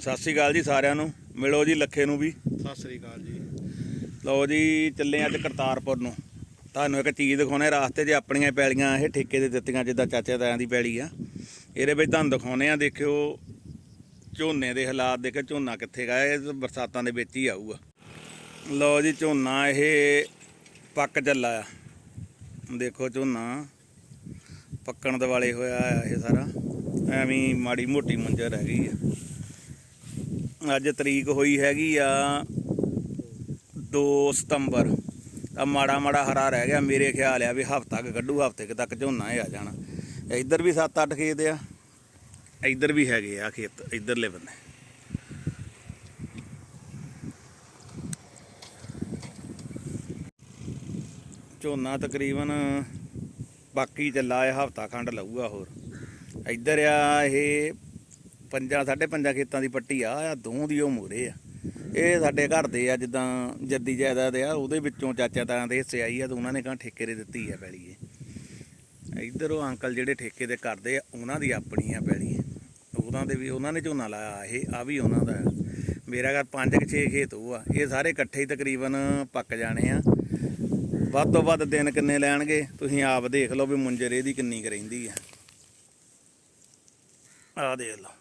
ਸਤਿ ਸ੍ਰੀ ਅਕਾਲ ਜੀ ਸਾਰਿਆਂ ਨੂੰ ਮਿਲੋ ਜੀ ਲੱਖੇ ਨੂੰ ਵੀ। ਸਤਿ ਸ੍ਰੀ ਅਕਾਲ ਜੀ। ਲਓ ਜੀ ਚੱਲੇ ਅੱਜ ਕਰਤਾਰਪੁਰ ਨੂੰ। ਤੁਹਾਨੂੰ ਇੱਕ ਚੀਜ਼ ਦਿਖਾਉਣੇ ਰਾਸਤੇ 'ਚ ਆਪਣੀਆਂ ਪੈਲੀਆਂ ਇਹ ਠੇਕੇ ਦੇ ਦਿੱਤੀਆਂ ਜਿੱਦਾਂ ਚਾਚੇ ਤਾਇਆਂ ਦੀ ਪੈਲੀ ਆ। ਇਹਦੇ ਵਿੱਚ ਤੁਹਾਨੂੰ ਦਿਖਾਉਣੇ ਆ ਦੇਖਿਓ ਝੋਨੇ ਦੇ ਹਾਲਾਤ ਦੇਖੋ ਝੋਨਾ ਕਿੱਥੇ ਗਾ ਇਹ ਬਰਸਾਤਾਂ ਦੇ ਵਿੱਚ ਹੀ ਆਊਗਾ। ਲਓ ਜੀ ਝੋਨਾ ਇਹ ਪੱਕ ਚੱਲਾ ਆ। ਦੇਖੋ ਝੋਨਾ ਪੱਕਣ ਦੇ ਵਾਲੇ ਹੋਇਆ ਇਹ ਸਾਰਾ। ਐਵੇਂ ਮਾੜੀ ਮੋਟੀ ਮੰਜਰ ਹੈਗੀ ਆ। ਅੱਜ ਤਰੀਕ ਹੋਈ ਹੈਗੀ ਆ 2 ਸਤੰਬਰ। ਤਾਂ ਮਾੜਾ ਮਾੜਾ ਹਰਾ ਰਹਿ ਗਿਆ, ਮੇਰੇ ਖਿਆਲ ਆ ਵੀ ਹਫਤਾ ਕੁ ਕੱਢੂ, ਹਫ਼ਤੇ ਕੁ ਤੱਕ ਝੋਨਾ ਹੀ ਆ ਜਾਣਾ। ਇੱਧਰ ਵੀ 7-8 ਖੇਤ ਆ, ਇੱਧਰ ਵੀ ਹੈਗੇ ਆ ਖੇਤ, ਇੱਧਰਲੇ ਬੰਨੇ। ਝੋਨਾ ਤਕਰੀਬਨ ਬਾਕੀ ਚੱਲਾ ਹੈ ਹਫਤਾ ਖੰਡ ਲਊਗਾ ਹੋਰ। ਇੱਧਰ ਆ ਇਹ ਪੰਜਾਂ, ਸਾਢੇ ਪੰਜਾਂ ਖੇਤਾਂ ਦੀ ਪੱਟੀ ਆ ਆ ਦੋ ਦੀ ਉਹ ਮੂਰੇ ਆ। ਇਹ ਸਾਡੇ ਘਰ ਦੇ ਆ, ਜਿੱਦਾਂ ਜੱਦੀ ਜਾਇਦਾਦ ਆ, ਉਹਦੇ ਵਿੱਚੋਂ ਚਾਚਾ ਤਾਇਆਂ ਦੇ ਹਿੱਸੇ ਆਈ ਆ ਤਾਂ ਉਹਨਾਂ ਨੇ ਕਹਾਂ ਠੇਕੇ ਦੇ ਦਿੱਤੀ ਆ ਪੈਲੀ ਇਹ। ਇੱਧਰ ਉਹ ਅੰਕਲ ਜਿਹੜੇ ਠੇਕੇ ਦੇ ਕਰਦੇ ਆ, ਉਹਨਾਂ ਦੀ ਆਪਣੀ ਆ ਪੈਲੀ। ਉਹਨਾਂ ਦੇ ਵੀ ਉਹਨਾਂ ਨੇ ਝੋਨਾ ਲਾਇਆ ਇਹ ਆ ਵੀ ਉਹਨਾਂ ਦਾ ਮੇਰਾ ਘਰ ਪੰਜ ਕਿ, ਛੇ ਖੇਤ ਉਹ ਆ। ਇਹ ਸਾਰੇ ਇਕੱਠੇ ਹੀ ਤਕਰੀਬਨ ਪੱਕ ਜਾਣੇ ਆ। ਵੱਧ ਤੋਂ ਵੱਧ ਦਿਨ ਕਿੰਨੇ ਲੈਣਗੇ, ਤੁਸੀਂ ਆਪ ਦੇਖ ਲਓ ਵੀ ਮੁੰਜਰ ਇਹਦੀ ਕਿੰਨੀ ਕੁ ਰਹਿੰਦੀ ਆ। ਆ ਦੇਖ ਲਓ।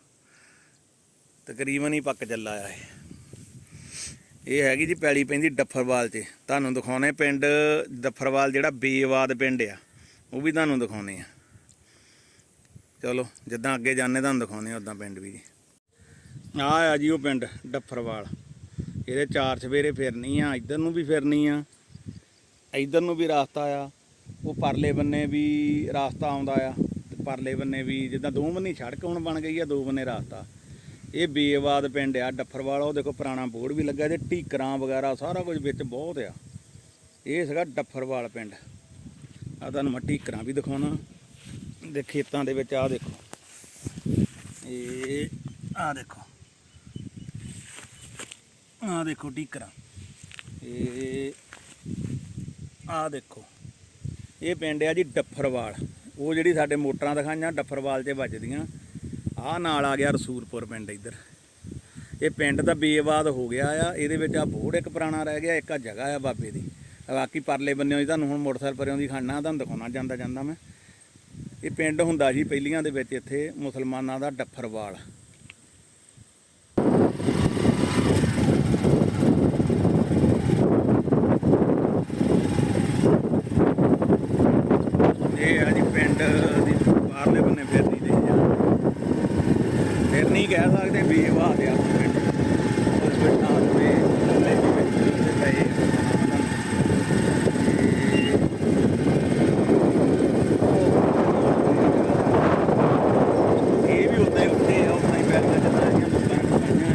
ਤਕਰੀਬਨ ਹੀ ਪੱਕ ਚੱਲਾ ਆ ਇਹ। ਇਹ ਹੈਗੀ ਜੀ ਪੈਲੀ ਪੈਂਦੀ ਡੱਫਰਵਾਲ 'ਚ। ਤੁਹਾਨੂੰ ਦਿਖਾਉਣੇ ਪਿੰਡ ਡੱਫਰਵਾਲ ਜਿਹੜਾ ਬੇਵਾਦ ਪਿੰਡ ਆ। ਉਹ ਵੀ ਤੁਹਾਨੂੰ ਦਿਖਾਉਣੇ ਆ। ਚਲੋ, ਜਿੱਦਾਂ ਅੱਗੇ ਜਾਂਦੇ ਤੁਹਾਨੂੰ ਦਿਖਾਉਣੇ ਉਦਾਂ ਪਿੰਡ ਵੀ ਜੀ। ਆ ਆ ਜੀ ਉਹ ਪਿੰਡ ਡੱਫਰਵਾਲ। ਇਹਦੇ ਚਾਰ ਸਵੇਰੇ ਫਿਰਨੀ ਆ, ਇੱਧਰ ਨੂੰ ਵੀ ਫਿਰਨੀ ਆ। ਇੱਧਰ ਨੂੰ ਵੀ ਰਸਤਾ ਆ। ਉਹ ਪਰਲੇ ਬੰਨੇ ਵੀ ਰਸਤਾ ਆਉਂਦਾ ਆ। ਪਰਲੇ ਬੰਨੇ ਵੀ ਜਿੱਦਾਂ ਦੋ ਬੰਨੇ ਸੜਕ ਹੁਣ ਬਣ ਗਈ ਆ, ਦੋ ਬੰਨੇ ਰਸਤਾ। ਇਹ ਬੇਵਾਦ ਪਿੰਡ ਆ, ਡੱਫਰਵਾਲ ਉਹ ਦੇਖੋ ਪੁਰਾਣਾ ਬੋਰਡ ਵੀ ਲੱਗਾ ਤੇ ਟੀਕਰਾਂ ਵਗੈਰਾ ਸਾਰਾ ਕੁਝ ਵਿੱਚ ਬਹੁਤ ਆ। ਇਹ ਸੀਗਾ ਡੱਫਰਵਾਲ ਪਿੰਡ। ਆ ਤੁਹਾਨੂੰ ਮੈਂ ਟੀਕਰਾਂ ਵੀ ਦਿਖਾਉਣਾ। ਦੇ ਖੇਤਾਂ ਦੇ ਵਿੱਚ ਆ ਦੇਖੋ। ਇਹ ਆ ਦੇਖੋ। ਆ ਦੇਖੋ ਟੀਕਰਾਂ ਇਹ ਆ ਦੇਖੋ। ਇਹ ਪਿੰਡ ਆ ਜੀ ਡੱਫਰਵਾਲ। ਉਹ ਜਿਹੜੀ ਸਾਡੇ ਮੋਟਰਾਂ ਦਿਖਾਈਆਂ, ਡੱਫਰਵਾਲ 'ਚ ਵੱਜਦੀਆਂ। ਆ ਨਾਲ ਆ ਗਿਆ ਰਸੂਲਪੁਰ ਪਿੰਡ ਇੱਧਰ। ਇਹ ਪਿੰਡ ਦਾ ਬੇਵਾਦ ਹੋ ਗਿਆ ਆ, ਇਹਦੇ ਵਿੱਚ ਆ ਬੋੜ ਇੱਕ ਪੁਰਾਣਾ ਰਹਿ ਗਿਆ, ਇੱਕ ਆ ਜਗ੍ਹਾ ਆ ਬਾਬੇ ਦੀ। ਬਾਕੀ ਪਰਲੇ ਬੰਨਿਓ ਦੀ ਤੁਹਾਨੂੰ ਹੁਣ ਮੋਟਰਸਾਈਕਲ ਪਰਿਓ ਦੀ ਖਾਣਾ ਤੁਹਾਨੂੰ ਦਿਖਾਉਣਾ, ਜਾਂਦਾ ਜਾਂਦਾ ਮੈਂ। ਇਹ ਪਿੰਡ ਹੁੰਦਾ ਜੀ ਪਹਿਲੀਆਂ ਦੇ ਵਿੱਚ ਇੱਥੇ ਮੁਸਲਮਾਨਾਂ ਦਾ ਡੱਫਰਵਾਲ। ਇਹ ਆ ਜੀ ਪਿੰਡ ਦੀ ਬਾਹਰਲੇ ਬੰਨੇ ਫਿਰਨੀ ਦੇ ਜਾਂ ਫਿਰ ਨਹੀਂ ਕਹਿ ਸਕਦੇ ਬੇਵਾਹ ਦੇ ਆ ਪਿੰਡ ਉਸ ਵਿੱਚ ਨਾ ਹੋਵੇ ਲੈ ਜੀ ਵਿੱਚ ਤੇ ਪਏ ਇਹ ਵੀ ਉੱਤੇ ਉੱਤੇ ਆ ਉतना ਹੀ ਪੈਰਾਂ ਚ ਲਾਈਆਂ ਮੁੱਕਾਂ ਪਾਈਆਂ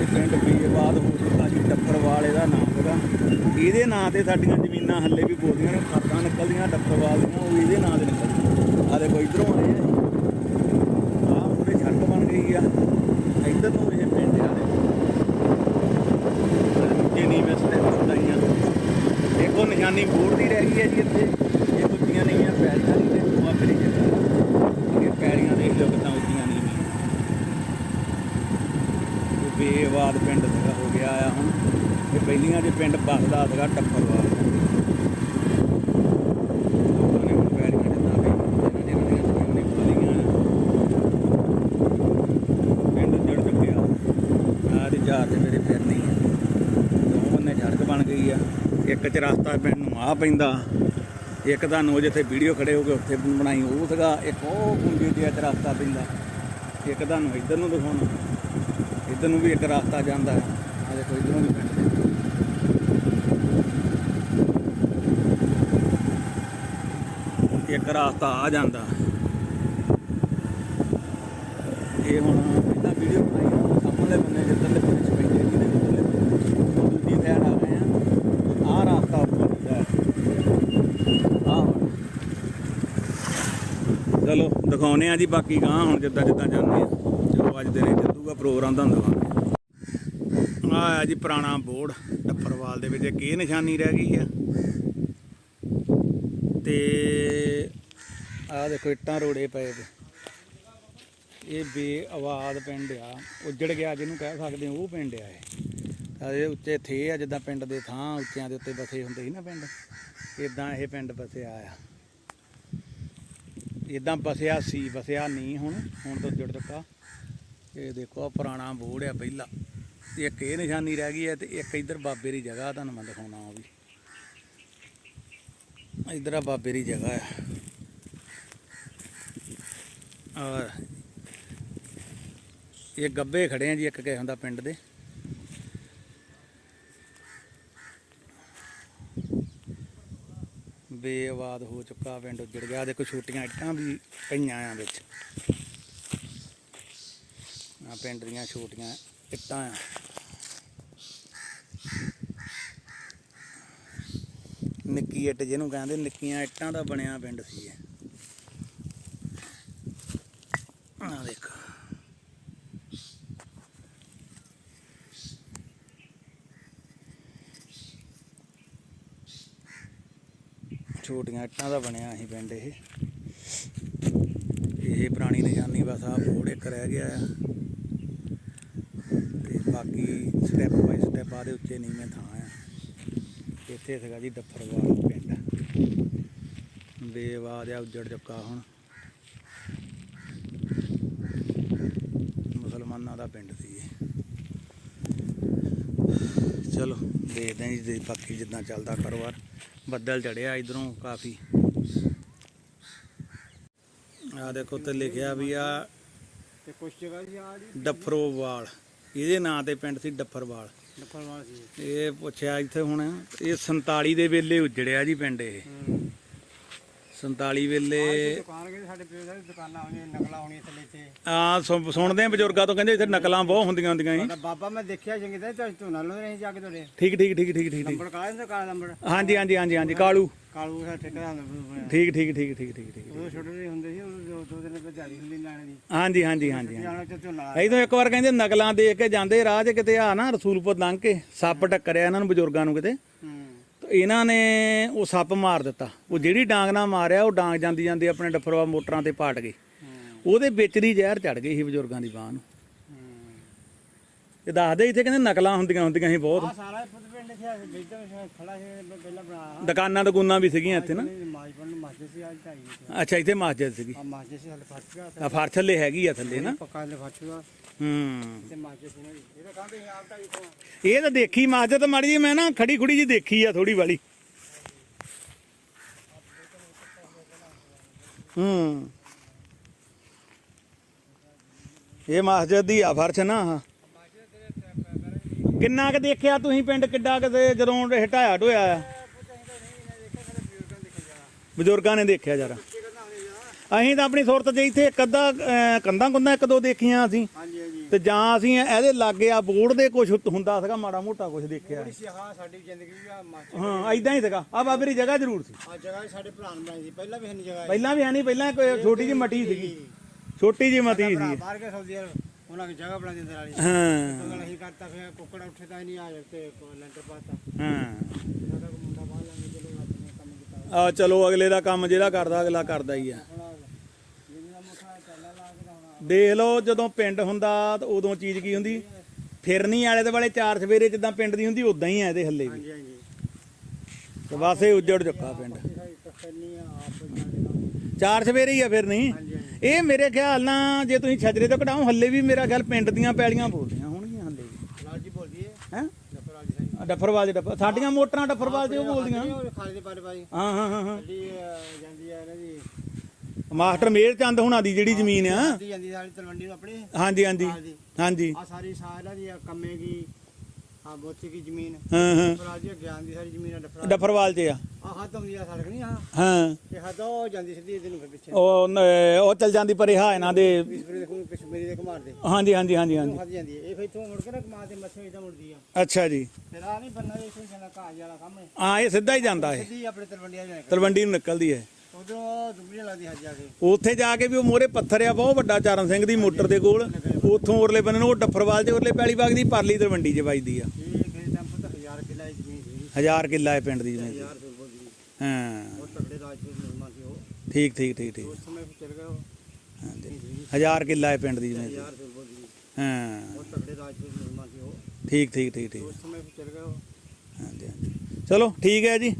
ਇਹ ਪਿੰਡ ਬੇਵਾਦ ਹੋ ਚੁੱਕਾ ਜੀ ਟੱਪਰਵਾਲ ਇਹਦਾ ਨਾਮ ਹੈਗਾ। ਇਹਦੇ ਨਾਂ ਤੇ ਸਾਡੀਆਂ ਜ਼ਮੀਨਾਂ ਹੱਲੇ ਵੀ ਬੋਲਦੀਆਂ ਨੇ, ਖਾਤਾਂ ਨਿਕਲਦੀਆਂ ਟੱਪਰਵਾਲ ਦੀਆਂ, ਉਹ ਇਹਦੇ ਨਾਂ ਤੇ ਨਿਕਲਦੀਆਂ ਆ ਕੋਈ ਇਧਰੋਂ ਆਏ ਆ ਆਹ ਉਹਦੇ ਛੱਡ ਬਣ ਗਈ ਆ ਇੱਧਰ ਨੂੰ ਇਹ ਪਿੰਡ ਆ ਦੇ ਜਿਨੀ ਵਸਤੇ ਬਤਾਈਆਂ ਦੇਖੋ ਨਿਸ਼ਾਨੀ ਬੋਰਡ ਦੀ ਰਹਿ ਗਈ ਹੈ ਜੀ ਇੱਥੇ ਇਹ ਉੱਚੀਆਂ ਨਹੀਂ ਆ ਪੈਲੀਆਂ ਦੀ ਤੇ ਦੁਆ ਕਰੀ ਜਾਂਦਾ ਇਹ ਪੈਲੀਆਂ ਦੇਖ ਲਓ ਕਿੰਨਾ ਉੱਚੀਆਂ ਨਹੀਂ ਇਹ ਬੇਵਾਦ ਪਿੰਡ ਸੀਗਾ ਹੋ ਗਿਆ ਆ ਹੁਣ ਇਹ ਪਹਿਲੀਆਂ ਜੇ ਪਿੰਡ ਬਸਦਾ ਸੀਗਾ, ਟੱਪਰਵਾਲ। ਲੋਕਾਂ ਪਿੰਡ ਚੁੱਕਿਆ। ਆ ਦੀ ਚਾਰ ਤੇ ਮੇਰੇ ਫਿਰਨੀ ਆ ਦੋ ਬੰਨੇ ਝੜਕ ਬਣ ਗਈ ਆ। ਇੱਕ ਚ ਰਸਤਾ ਪਿੰਡ ਨੂੰ ਆ ਪੈਂਦਾ। ਇੱਕ ਤੁਹਾਨੂੰ ਉਹ ਜਿੱਥੇ ਵੀਡੀਓ ਖੜੇ ਹੋ ਕੇ ਉੱਥੇ ਬਣਾਈ, ਉਹ ਸੀਗਾ, ਇੱਕ ਉਹ ਕੁੰਜੀ ਦੇ ਚ ਰਸਤਾ ਪੈਂਦਾ। ਇੱਕ ਤੁਹਾਨੂੰ ਇੱਧਰ ਨੂੰ ਦਿਖਾਉਣਾ। ਇੱਧਰ ਨੂੰ ਵੀ ਇੱਕ ਰਸਤਾ ਜਾਂਦਾ। ਹੈ ਆ ਦੇਖੋ, ਇੱਧਰੋਂ ਵੀ ਪਿੰਡ ਦੇ। ਇੱਕ ਰਸਤਾ ਆ ਜਾਂਦਾ। ਇਹ ਹੁਣ ਪਹਿਲਾਂ ਵੀਡੀਓ ਬਣਾਈ ਆ। ਸਾਹਮਣੇ ਬੰਨੇ ਜਿੱਧਰਲੇ ਬੰਨੇ ਚ ਪੈਂਦੇ ਜਿਹਦੇ ਜਿੱਧਰਲੇ ਬੰਨੇ ਦੂਜੀ ਸਾਈਡ ਆ ਗਏ ਆ। ਆਹ ਰਸਤਾ ਉੱਪਰ ਹੁੰਦਾ ਆ ਚਲੋ ਦਿਖਾਉਨੇ ਆ ਜੀ ਬਾਕੀ ਗਾਂ ਹੁਣ ਜਿੱਦਾਂ ਜਿੱਦਾਂ ਜਾਂਦੇ ਆ। ਚਲੋ, ਅੱਜ ਦਿਨੇ ਚੱਲੂਗਾ ਪ੍ਰੋਗਰਾਮ ਤੁਹਾਨੂੰ ਦਿਖਾਉਂਦੇ ਆ। ਆ ਜੀ ਪੁਰਾਣਾ ਬੋਰਡ, ਟੱਪਰਵਾਲ ਦੇ ਵਿੱਚ। ਇੱਕ ਇਹ ਨਿਸ਼ਾਨੀ ਰਹਿ ਗਈ ਆ? ਤੇ ਆ ਦੇਖੋ ਇੱਟਾਂ ਰੋੜੇ ਪਏ ਤੇ। ਇਹ ਬੇਆਵਾਜ਼ ਪਿੰਡ ਆ। ਉੱਜੜ ਗਿਆ ਜਿਹਨੂੰ ਕਹਿ ਸਕਦੇ ਉਹ ਪਿੰਡ ਆ ਇਹ। ਇਹ ਉੱਚੇ ਥੇ ਆ, ਜਿੱਦਾਂ ਪਿੰਡ ਦੇ ਥਾਂ ਉੱਚਿਆਂ ਦੇ ਉੱਤੇ ਬਸੇ ਹੁੰਦੇ ਸੀ ਨਾ ਪਿੰਡ। ਇਦਾਂ ਇਹ ਪਿੰਡ ਬਸਿਆ ਆ। ਇਦਾਂ ਬਸਿਆ ਸੀ, ਬਸਿਆ ਨਹੀਂ ਹੁਣ। ਹੁਣ ਤਾਂ ਉੱਜੜ ਚੁੱਕਾ ਇਹ ਦੇਖੋ, ਆਹ ਪੁਰਾਣਾ ਬੋੜ ਆ ਪਹਿਲਾ। ਇੱਕ ਇਹ ਨਿਸ਼ਾਨੀ ਰਹਿ ਗਈ ਹੈ ਤੇ ਇੱਕ ਇੱਧਰ ਬਾਬੇ ਦੀ ਜਗ੍ਹਾ ਤੁਹਾਨੂੰ ਮੈਂ ਦਿਖਾਉਣਾ ਉਹ ਵੀ। ਇੱਧਰ ਆ ਬਾਬੇ ਦੀ ਜਗ੍ਹਾ ਆ। ਇਹ ਗੱਬੇ ਖੜੇ ਆ ਜੀ ਇੱਕ ਕਿਸੇ ਹੁੰਦਾ ਪਿੰਡ ਦੇ। ਬੇਆਬਾਦ ਹੋ ਚੁੱਕਾ ਪਿੰਡ ਉੱਜੜ ਗਿਆ। ਦੇਖੋ ਛੋਟੀਆਂ ਇੱਟਾਂ ਵੀ ਪਈਆਂ ਆ ਵਿੱਚ। ਆ ਪਿੰਡ ਦੀਆਂ ਛੋਟੀਆਂ ਇੱਟਾਂ ਆ। ਨਿੱਕੀ ਇੱਟ ਜਿਹਨੂੰ ਕਹਿੰਦੇ ਨਿੱਕੀਆਂ ਇੱਟਾਂ ਦਾ ਬਣਿਆ ਪਿੰਡ ਸੀ ਇਹ। ਆ ਦੇਖੋ ਛੋਟੀਆਂ ਇੱਟਾਂ ਦਾ ਬਣਿਆ ਅਸੀਂ ਪਿੰਡ ਇਹ। ਇਹ ਪੁਰਾਣੀ ਨਿਸ਼ਾਨੀ ਬਸ ਆ ਬੋੜ ਇੱਕ ਰਹਿ ਗਿਆ ਆ। ਤੇ ਬਾਕੀ ਸਟੈਪ ਬਾਈ ਸਟੈਪ ਆਦੇ ਉੱਚੇ ਨੀਵੇਂ ਥਾਂ ਆ। ਇੱਥੇ ਸੀਗਾ ਜੀ ਡੱਫਰਵਾਲ ਪਿੰਡ। ਬੇਵਾਦ ਆ, ਉੱਜੜ ਚੁੱਕਾ ਹੁਣ। ਮੁਸਲਮਾਨਾਂ ਦਾ ਪਿੰਡ ਸੀ ਇਹ। ਚਲੋ ਦੇਖਦੇ ਹਾਂ ਜੀ ਜੇ ਬਾਕੀ ਜਿੱਦਾਂ ਚੱਲਦਾ ਕਾਰੋਬਾਰ। ਬੱਦਲ ਚੜਿਆ ਇਧਰੋਂ ਕਾਫੀ। ਆ ਦੇਖੋ ਤੇ ਲਿਖਿਆ ਵੀ ਆ ਤੇ ਕੁਛ ਜਗ੍ਹਾ ਸੀ ਆ ਜੀ? ਡੱਫਰੋਵਾਲ। ਇਹਦੇ ਨਾਂ ਤੇ ਪਿੰਡ ਸੀ ਡੱਫਰਵਾਲ। ਸੀ। ਇਹ ਪੁੱਛਿਆ ਇੱਥੇ ਹੁਣ ਇਹ 47 ਦੇ ਵੇਲੇ ਉਜੜਿਆ ਜੀ ਪਿੰਡ ਇਹ। 47 ਵੇਲੇ ਦੁਕਾਨ ਕੇ ਸਾਡੇ ਪਿਓ ਦੀ ਦੁਕਾਨਾਂ ਆਉਣੀਆਂ ਨਕਲਾਂ ਆਉਣੀਆਂ ਥੱਲੇ ਤੇ। ਆ ਸੁਣ- ਸੁਣਦੇ ਆ ਬਜ਼ੁਰਗਾਂ ਤੋਂ ਕਹਿੰਦੇ ਇੱਥੇ ਨਕਲਾਂ ਬਹੁਤ ਹੁੰਦੀਆਂ ਹੁੰਦੀਆਂ ਸਾਡਾ ਬਾਬਾ ਮੈਂ ਦੇਖਿਆ ਚੰਗੀ ਤਰ੍ਹਾਂ ਤੇ ਝੋਨਾ ਲਾਉਂਦੇ ਰਹੇ ਜਾ ਕੇ ਤੁਹਾਡੇ। ਠੀਕ ਠੀਕ ਠੀਕ ਠੀਕ ਠੀਕ। ਠੀਕ ਨੰਬਰ ਕਾਲਾ ਸੀ ਕਾਲਾ ਨੰਬਰ ਹਾਂਜੀ ਹਾਂਜੀ ਹਾਂਜੀ ਹਾਂਜੀ ਕਾਲੂ। ਕਾਲੂ ਦਾ ਠੇਕਾ ਹੁੰਦਾ ਠੀਕ ਠੀਕ ਠੀਕ ਠੀਕ ਠੀਕ ਠੀਕ। ਉਹ ਛੋਟੇ ਜਿਹੇ ਹੁੰਦੇ ਸੀ ਉਹ ਦੋ- ਦੋ ਦਿਨ ਤੇ ਦਿਹਾੜੀ ਹੁੰਦੀ ਲੈਣ ਦੀ। ਹਾਂਜੀ ਹਾਂਜੀ ਹਾਂਜੀ ਹਾਂਜੀ ਜਾਣਾ ਤੇ ਝੋਨਾ ਇਦੋਂ ਇੱਕ ਵਾਰ ਕਹਿੰਦੇ ਨਕਲਾਂ ਦੇਖ ਕੇ ਜਾਂਦੇ ਰਾਹ 'ਚ ਕਿਤੇ ਆ ਨਾ ਰਸੂਲਪੁਰ ਲੰਘ ਕੇ ਸੱਪ ਟੱਕਰਿਆ ਇਹਨਾਂ ਨੂੰ ਬਜ਼ੁਰਗਾਂ ਨੂੰ ਕਿਤੇ। ਹੂੰ। ਤੇ ਇਹਨਾਂ ਨੇ ਉਹ ਸੱਪ ਮਾਰ ਦਿੱਤਾ। ਉਹ ਜਿਹੜੀ ਡਾਂਗ ਨਾਲ ਮਾਰਿਆ ਉਹ ਡਾਂਗ ਜਾਂਦੀ ਜਾਂਦੀ ਆਪਣੇ ਡੱਫਰਵਾ ਮੋਟਰਾਂ ਤੇ ਪਾਟ ਗਈ। ਉਹਦੇ ਵਿੱਚ ਦੀ ਜ਼ਹਿਰ ਚੜ ਗਈ ਸੀ ਬਜ਼ੁਰਗਾਂ ਦੀ ਬਾਹ ਨੂੰ। ਇਹ ਦੱਸਦੇ ਇੱਥੇ ਕਹਿੰਦੇ ਨਕਲਾਂ ਹੁੰਦੀਆਂ ਹੁੰਦੀਆਂ ਸੀ ਬਹੁਤ। ਆ ਸਾਰਾ ਪੁੱਤ ਪਿੰਡ ਸੀ ਬੇਟਾ ਖੜਾ ਸੀ ਪਹਿਲਾਂ ਬਣਾ ਦੁਕਾਨਾਂ ਦੁਕਾਨਾਂ ਵੀ ਸੀਗੀਆਂ ਇੱਥੇ ਨਾ। ਮਾਜ ਪਣ ਮਸਜਿਦ ਸੀ ਅੱਜ ਢਾਈ ਅੱਛਾ ਇੱਥੇ ਮਸਜਿਦ ਸੀਗੀ। ਆ ਮਸਜਿਦ ਸੀ ਹਲੇ ਫਟ ਗਿਆ ਆ ਫਰ ਥੱਲੇ ਹੈਗੀ ਆ ਥੱਲੇ ਨਾ। ਪੱਕਾ ਹਲੇ ਫਟ ਗਿਆ ਹੂੰ। ਤੇ ਮਸਜਿਦ ਸੀ ਨਾ ਜੀ। ਇਹਦਾ ਕਹਿੰਦੇ ਸੀ ਆਪ ਢਾਈ ਤੋਂ ਇਹ ਤਾਂ ਦੇਖੀ ਮਸਜਿਦ ਮਾੜੀ ਜੀ ਮੈਂ ਨਾ ਖੜੀ ਖੁੜੀ ਜੀ ਦੇਖੀ ਆ ਥੋੜੀ ਵਾਲੀ। ਹੂੰ। ਇਹ ਮਸਜਿਦ ਦੀ ਆ ਫਰਸ਼ ਨਾ ਆਹ। ਕਿੰਨਾ ਕੁ ਦੇਖਿਆ ਤੁਸੀਂ ਪਿੰਡ ਕਿੱਡਾ ਕਿਤੇ ਜਦੋਂ ਇਹ ਢਾਇਆ ਆ? ਬਜ਼ੁਰਗਾਂ ਨੇ ਦੇਖਿਆ ਜਰਾ। ਅਸੀਂ ਤਾਂ ਆਪਣੀ ਸੁਰਤ ਜੇ ਇੱਥੇ ਇੱਕ ਅੱਧਾ ਅਹ, ਕੰਧਾਂ ਕੁੰਧਾਂ ਇੱਕ ਦੋ ਦੇਖੀਆਂ ਅਸੀਂ। ਹਾਂਜੀ ਹਾਂਜੀ। ਤੇ ਜਾਂ ਅਸੀਂ ਇਹਦੇ ਲਾਗੇ ਆ ਬੋਰਡ ਦੇ ਕੁਝ ਹੁੰਦਾ ਸੀਗਾ ਮਾੜਾ ਮੋਟਾ ਕੁਝ ਦੇਖਿਆ। ਥੋੜੀ ਸੀ ਹਾਂ ਸਾਡੀ ਜ਼ਿੰਦਗੀ ਵੀ ਆ ਮਸਜਿਦ ਹਾਂ ਐਦਾਂ ਹੀ ਸੀਗਾ। ਆ ਬਾਬੇ ਦੀ ਜਗ੍ਹਾ ਜ਼ਰੂਰ ਸੀ। ਆ ਜਗ੍ਹਾ ਸਾਡੇ ਭਰਾ ਨੇ ਬਣਾਈ ਸੀ ਪਹਿਲਾਂ ਵੀ ਹੰਨੀ ਜਗ੍ਹਾ। ਪਹਿਲਾਂ ਵੀ ਹੈ ਨਹੀਂ ਪਹਿਲਾਂ ਕੋਈ ਛੋਟੀ ਜਿਹੀ ਮੱਟੀ ਸੀਗੀ। ਛੋਟੀ ਮੱਟੀ ਭਰਾ ਸੀ। ਬਾਹਰ ਕੇ ਸੌਦੀ ਅਰਬ, ਉਹਨਾਂ ਦੀ ਜਗ੍ਹਾ ਬਣਾ ਦਿੰਦੇ ਵਾਲੀ ਹਾਂ। ਉਹਨਾਂ ਨੇ ਕਰਤਾ ਫਿਰ ਕੁੱਕੜ ਉੱਠੇ ਤਾਂ ਹੀ ਨਹੀਂ ਆ ਤੇ ਲੈਂਟਰ ਪਾਤਾ। ਹਾਂ। ਜਾਂਦੇ ਆ ਚਲੋ ਅਗਲੇ ਦਾ ਕੰਮ ਜਿਹੜਾ ਕਰਦਾ ਅਗਲਾ ਕਰਦਾ ਹੀ ਆ। ਦੇਖ ਲਓ ਜਦੋਂ ਪਿੰਡ ਹੁੰਦਾ ਤਾਂ ਉਦੋਂ ਚੀਜ਼ ਕੀ ਹੁੰਦੀ? ਫਿਰਨੀ ਵਾਲੇ ਦੇ ਵਾਲੇ ਚਾਰ ਸਵੇਰੇ ਜਿੱਦਾਂ ਪਿੰਡ ਦੀ ਹੁੰਦੀ ਉਦਾਂ ਹੀ ਆ ਇਹਦੇ ਹੱਲੇ ਵੀ। ਹਾਂਜੀ ਹਾਂਜੀ। ਤੇ ਬਸ ਇਹ ਉੱਜੜ ਚੁੱਕਾ ਪਿੰਡ। ਨਾਲ ਚਾਰ ਸਵੇਰੇ ਹੀ ਆ ਫਿਰ ਨਹੀਂ? ਹਾਂਜੀ ਹਾਂਜੀ। ਇਹ ਮੇਰੇ ਖਿਆਲ ਨਾਲ ਜੇ ਤੁਸੀਂ ਛਜਰੇ ਤੋਂ ਕਢਾਓ ਹੱਲੇ ਵੀ ਮੇਰਾ ਖਿਆਲ ਪਿੰਡ ਦੀਆਂ ਪੈਲੀਆਂ ਬੋਲਦੀਆਂ ਹੋਣਗੀਆਂ ਹੱਲੇ ਵੀ। ਲਾਲ ਜੀ ਬੋਲਦੀ ਹੈ ਹੈ? ਜਫਰ ਲਾਲ ਜੀ ਸਾਈਂ। ਡੱਫਰਵਾਲ ਦੇ ਡੱਫਰ ਸਾਡੀਆਂ ਮੋਟਰਾਂ ਡੱਫਰਵਾਲ ਦੇ ਉਹ ਬੋਲਦੀਆਂ ਖਾਲੀ ਦੇ ਪਾਰੇ ਪਾਈ ਹਾਂ ਹਾਂ ਹਾਂ ਹਾਂ। ਗੱਡੀ ਅਹ, ਜਾਂਦੀ ਆ ਇਹਨਾਂ ਦੀ ਮਾਸਟਰ ਮੇਰ ਚੰਦ ਹੁਣਾਂ ਦੀ ਜਿਹੜੀ ਜ਼ਮੀਨ ਆ। ਜਾਂਦੀ ਜਾਂਦੀ ਸਾਡੀ ਤਲਵੰਡੀ ਨੂੰ ਆਪਣੀ। ਹਾਂਜੀ ਹਾਂਜੀ। ਦੀ ਹਾਂਜੀ। ਆ ਸਾਰੀ ਸਾਰਾ ਦੀ ਕੰਮੇ ਕੀ। ਆ ਬੋਚੇ ਕੀ ਜ਼ਮੀਨ ਹਾਂ? ਹਾਂ ਫਰਾਜ ਦੀ ਗਿਆਨ ਦੀ ਸਾਰੀ ਜ਼ਮੀਨ ਡਫਰਾ ਡੱਫਰਵਾਲ 'ਚ ਆ। ਆ ਹੱਥ ਹੁੰਦੀ ਆ ਸੜਕ ਨਹੀਂ ਆ ਹਾਂ। ਇਹ ਹੱਥ ਉਹ ਜਾਂਦੀ ਸਿੱਧੀ ਇਹਦੇ ਨੂੰ ਫਿਰ ਪਿੱਛੇ। ਉਹ ਨ- ਉਹ ਚਲ ਜਾਂਦੀ ਪਰੇ ਹਾਂ ਇਹਨਾਂ ਦੇ ਦੇ ਕਸ਼ਮੀਰੀ ਦੇ ਘਮਾਰ ਦੇ। ਹਾਂਜੀ ਹਾਂਜੀ ਹਾਂਜੀ ਹਾਂਜੀ। ਹੱਥ ਜਾਂਦੀ ਹੈ। ਇਹ ਫਿਰ ਇੱਥੋਂ ਮੁੜ ਕੇ ਨਾ ਕਮਾ ਤੇ ਮੱਥੇ ਇਦਾਂ ਮੁੜਦੀ ਆ। ਅੱਛਾ ਜੀ। ਫਿਰ ਆ ਨਹੀਂ ਬੰਨਾ ਦੇ ਇੱਥੇ ਜਾਂਦਾ ਘਾਹ ਵਾਲਾ ਕੰਮ ਹੈ ਹਾਂ ਇਹ ਸਿੱਧਾ ਹੀ ਜਾਂਦਾ ਹੈ ਸਿੱਧੀ ਆਪਣੇ ਤਲਵੰਡੀਆਂ ਜਾਏ ਤਲਵੰਡੀ ਨੂੰ ਨਿਕਲਦੀ ਹੈ। ਉੱਥੇ ਜਾ ਕੇ ਵੀ ਉਹ ਮੋਰੇ ਪੱਥਰ ਆ ਬਹੁਤ ਵੱਡਾ ਚਾਰਨ ਸਿੰਘ ਦੀ ਮੋਟਰ ਦੇ ਕੋਲ। ਉੱਥੋਂ ਉਰਲੇ ਬੰਨੇ ਨੂੰ ਉਹ ਡੱਫਰਵਾਲ ਦੇ ਉਰਲੇ ਪੈਲੀ ਬਾਗ ਦੀ ਪਰਲੀ ਤਰਵੰਡੀ 'ਚ ਵੱਜਦੀ ਆ। ਹਜ਼ਾਰ ਕਿੱਲਾ ਹੈ ਪਿੰਡ ਦੀ ਜ਼ਮੀਨ ਹਾਂ। ਠੀਕ ਠੀਕ ਠੀਕ ਠੀਕ। ਹਜ਼ਾਰ ਕਿੱਲਾ ਹੈ ਪਿੰਡ ਦੀ ਜ਼ਮੀਨ ਹਾਂ। ਠੀਕ ਠੀਕ ਠੀਕ ਠੀਕ। ਚਲੋ ਠੀਕ ਹੈ ਜੀ।